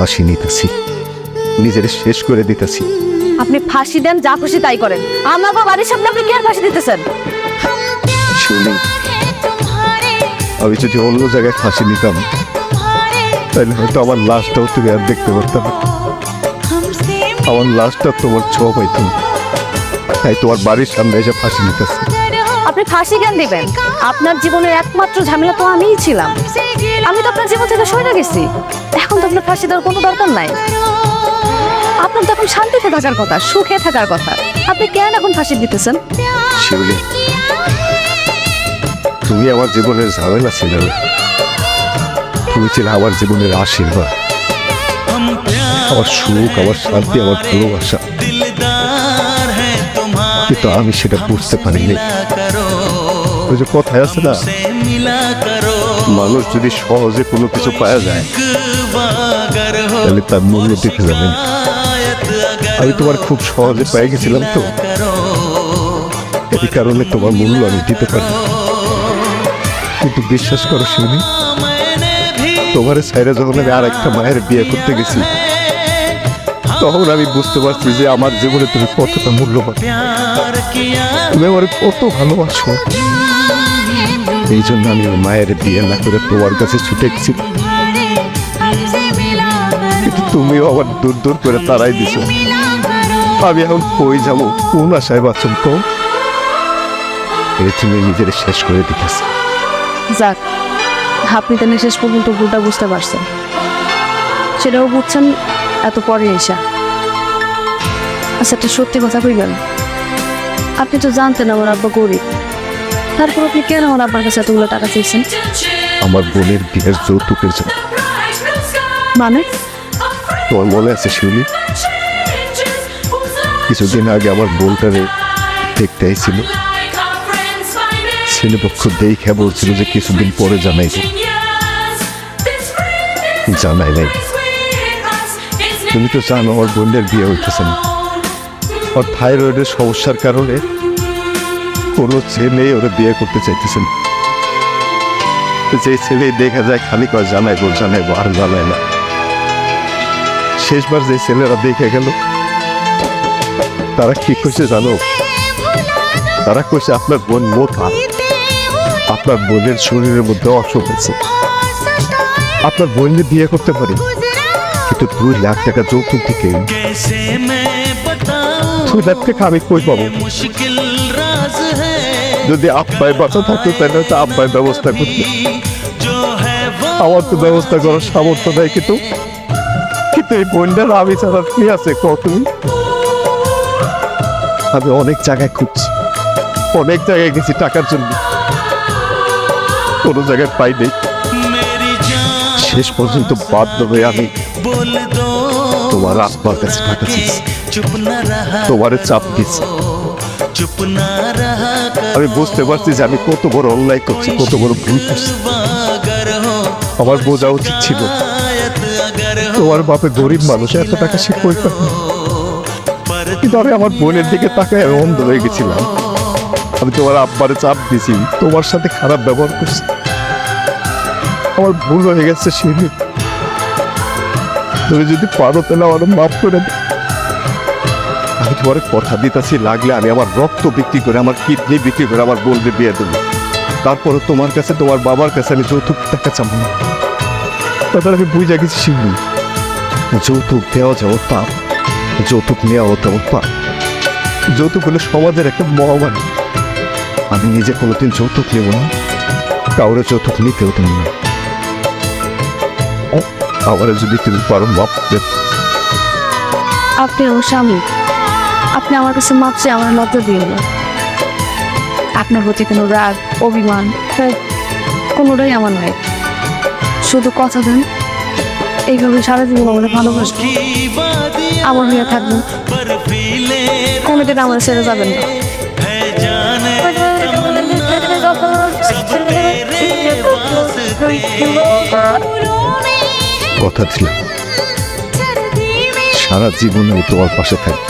ফাঁসি নিতেছি। নিজের শেষ করে দিতেছি। আপনি ফাঁসি দেন যা খুশি তাই করেন। আমাকে বাড়ির সামনে আপনি কি আর ফাঁসি দিতেছেন? শুনি আমি যদি অন্য জায়গায় ফাঁসি নিতাম তাহলে হয়তো আমার লাশটাও তুমি আর দেখতে পারতাম আমার লাশটা তোমার ছোঁয়া পাইতাম তাই তোমার বাড়ির সামনে এসে ফাঁসি নিতেছি। আপনি ফাঁসি জ্ঞান দিবেন। আপনার জীবনের একমাত্র ঝামেলা তো আমিই ছিলাম। আমি তো আপনার জীবন থেকে সরে গেছি। এখন তো আপনার ফাঁসি দেওয়ার কোনো দরকার নাই। আপনার তো এখন শান্তিতে থাকার কথা, সুখে থাকার কথা। আপনি কেন এখন ফাঁসি দিতেছেন? তুমি আমার জীবনের ঝামেলা ছিল তুমি ছিল আমার জীবনের আশীর্বাদ। আমার সুখ, আমার শান্তি, আমার ভালোবাসা। কিন্তু আমি সেটা বুঝতে পারিনি। ওই যে কথায় আছে না, মানুষ যদি সহজে কোনো কিছু পাওয়া যায়, তাহলে তার মূল্য দেখে যাবেন আমি তোমার খুব সহজে পেয়ে গেছিলাম তো। এই কারণে তোমার মূল্য আমি দিতে পারি। কিন্তু বিশ্বাস করো শিবনি তোমার সাইরা যখন আমি আর একটা মায়ের বিয়ে করতে গেছি তখন আমি বুঝতে পারছি যে আমার জীবনে তুমি কতটা মূল্যবান। তুমি আমার কত ভালোবাসো। এই জন্য আমি মায়ের বিয়ে না করে তোমার কাছে ছুটে গেছি কিন্তু তুমিও আবার দূর দূর করে তারাই দিছ। আমি এখন কই যাব? কোন আশায় বাঁচুন তো তুমি নিজের শেষ করে দিতেছ। যাক, আপনি তাহলে শেষ পর্যন্ত ভুলটা বুঝতে পারছেন। সেটাও বুঝছেন এত পরে এসা। আচ্ছা একটা সত্যি কথা কইবেন। আপনি তো জানতেন আমার আব্বা গরিব। তারপর আপনি কেন আমার আব্বার কাছে এতগুলো টাকা চেয়েছেন আমার বোনের বিয়ের যৌতুকের জন্য মানে? তোমার মনে আছে শিউলি? কিছুদিন আগে আমার বোনটারে দেখতে আইছিল। ছেলেপক্ষ দেখে বলছিল যে কিছুদিন পরে জানাইব। জানাই নাই। তুমি তো জানো আমার বোনের বিয়ে হইতেছে না। ওর থাইরয়েডের সমস্যার কারণে কোনো ছেলে ওরা বিয়ে করতে চাইতেছে না। যে ছেলে দেখা যায় খালি কয় জানাইবো জানাইবো আর জানায় না। শেষবার যে ছেলেরা দেখে গেল, তারা কি করছে জানো? তারা কইছে আপনার বোন মোটা। আপনার বোনের শরীরের মধ্যে অসুখ আছে আপনার বোনকে বিয়ে করতে পারি? তো দুই লাখ টাকা যৌতুক থেকে দুই লাখ টাকা আমি কই পাবো? যদি আব্বাই বাঁচা থাকতো তাহলে তো আব্বাই ব্যবস্থা করতো। আমার তো ব্যবস্থা করার সামর্থ্য নেই কিন্তু কিন্তু এই বোনটার আমি ছাড়া কি আছে কত আমি অনেক জায়গায় খুঁজছি। অনেক জায়গায় গেছি টাকার জন্য। কোনো জায়গায় পাই নেই শেষ পর্যন্ত বাধ্য হয়ে আমি बोल दो তোমার আত্মার কাছে টাকা চেয়েছি चुप न रहा তোমার চাপ দিচ্ছি चुप न रहा আমি বুঝতে পারছি যে আমি কত বড় অন্যায় করছি কত বড় ভুল করছি अगर हो আমার বোঝা উচিত ছিল आयत अगर हो তোমার বাপে গরিব মানুষ এত টাকা সে কই পাবে पर কিন্তু আমি আমার বোনের দিকে তাকায় আমি অন্ধ হয়ে গেছিলাম আমি তোমার আব্বারে চাপ দিছি তোমার সাথে খারাপ ব্যবহার করছি আমার ভুল হয়ে গেছে শিরি তুমি যদি পারো, তাহলে আমার মাফ করে আমি তোমার কথা দিতেছি, লাগলে আমি আমার রক্ত বিক্রি করে, আমার কিডনি বিক্রি করে আমার বোনকে বিয়ে দেবো। তারপরে তোমার কাছে, তোমার বাবার কাছে আমি যৌতুক টাকা চাবো না। তারপর আমি বুঝে গেছি শিখবি যৌতুক দেওয়া যাও পাপ, যৌতুক নেওয়া তেমন পাপ। যৌতুক হলো সমাজের একটা মহামারী আমি নিজে কোনোদিন যৌতুক নেব না, কাউরে যৌতুক নিতেও দেব না। আবার যদি তুমি পারো মাপ আপনি আমার স্বামী। আপনি আমার কাছে মাপ চেয়ে আমার লজ্জা দিয়ে আপনার প্রতি কোনো রাগ অভিমান হ্যাঁ, কোনোটাই আমার নয়। শুধু কথা দেন এইভাবে সারা জীবন আমাকে ভালোবাসি আমার হয়ে থাকবেন। কোনোদিন আমার ছেড়ে যাবেন না। Thank you. কথা দিলাম সারা জীবনে তোমার পাশে থাকে।